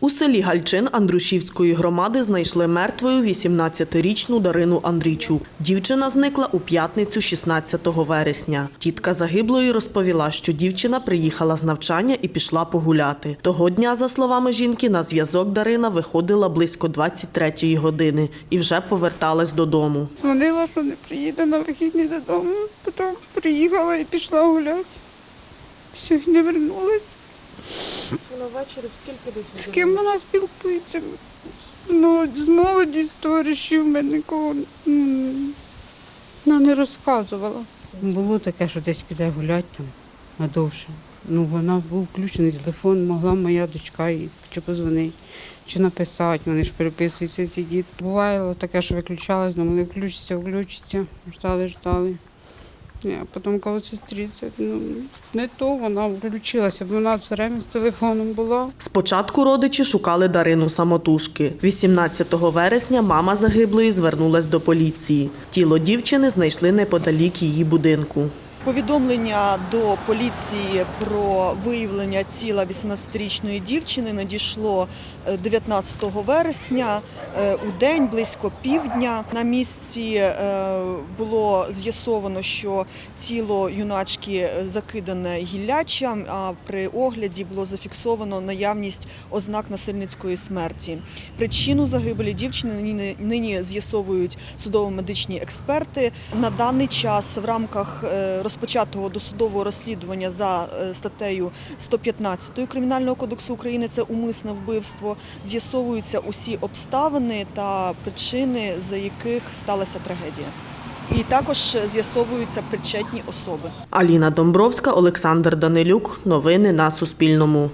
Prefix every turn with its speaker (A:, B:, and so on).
A: У селі Гальчин Андрушівської громади знайшли мертвою 18-річну Дарину Андрійчук. Дівчина зникла у п'ятницю 16 вересня. Тітка загиблої розповіла, що дівчина приїхала з навчання і пішла погуляти. Того дня, за словами жінки, на зв'язок Дарина виходила близько 23-ї години і вже поверталась додому.
B: Дзвонила, що не приїде на вихідні додому. Потім приїхала і пішла гуляти. Все, не вернулась.
A: Вона ввечері скільки десь
B: З ким вона спілкується? З молоді, з молоді, з товаришів ми нікого м, вона не розказувала.
C: Було таке, що десь піде гуляти там надовше. Ну, вона був включений телефон, могла моя дочка їй чи позвонити, чи написати. Вони ж переписуються ці діти. Бувало таке, що виключалась, думали, включиться, включиться. Ждали, ждали. А потім коли сестрі, ну, не то, вона включилася, бо вона все время з телефоном була.
A: Спочатку родичі шукали Дарину самотужки. 18 вересня мама загиблої звернулась до поліції. Тіло дівчини знайшли неподалік її будинку.
D: Повідомлення до поліції про виявлення тіла 18-річної дівчини надійшло е, 19 вересня е, у день близько півдня. На місці е, було з'ясовано, що тіло юначки закидане гіллячем, а при огляді було зафіксовано наявність ознак насильницької смерті. Причину загибелі дівчини нині- з'ясовують судово-медичні експерти. На даний час в рамках е, розпочатого досудового розслідування за е, статтею 115 Кримінального кодексу України це умисне вбивство. З'ясовуються усі обставини та причини, за яких сталася трагедія. І також з'ясовуються причетні особи.
A: Аліна Домбровська, Олександр Данилюк. Новини на Суспільному.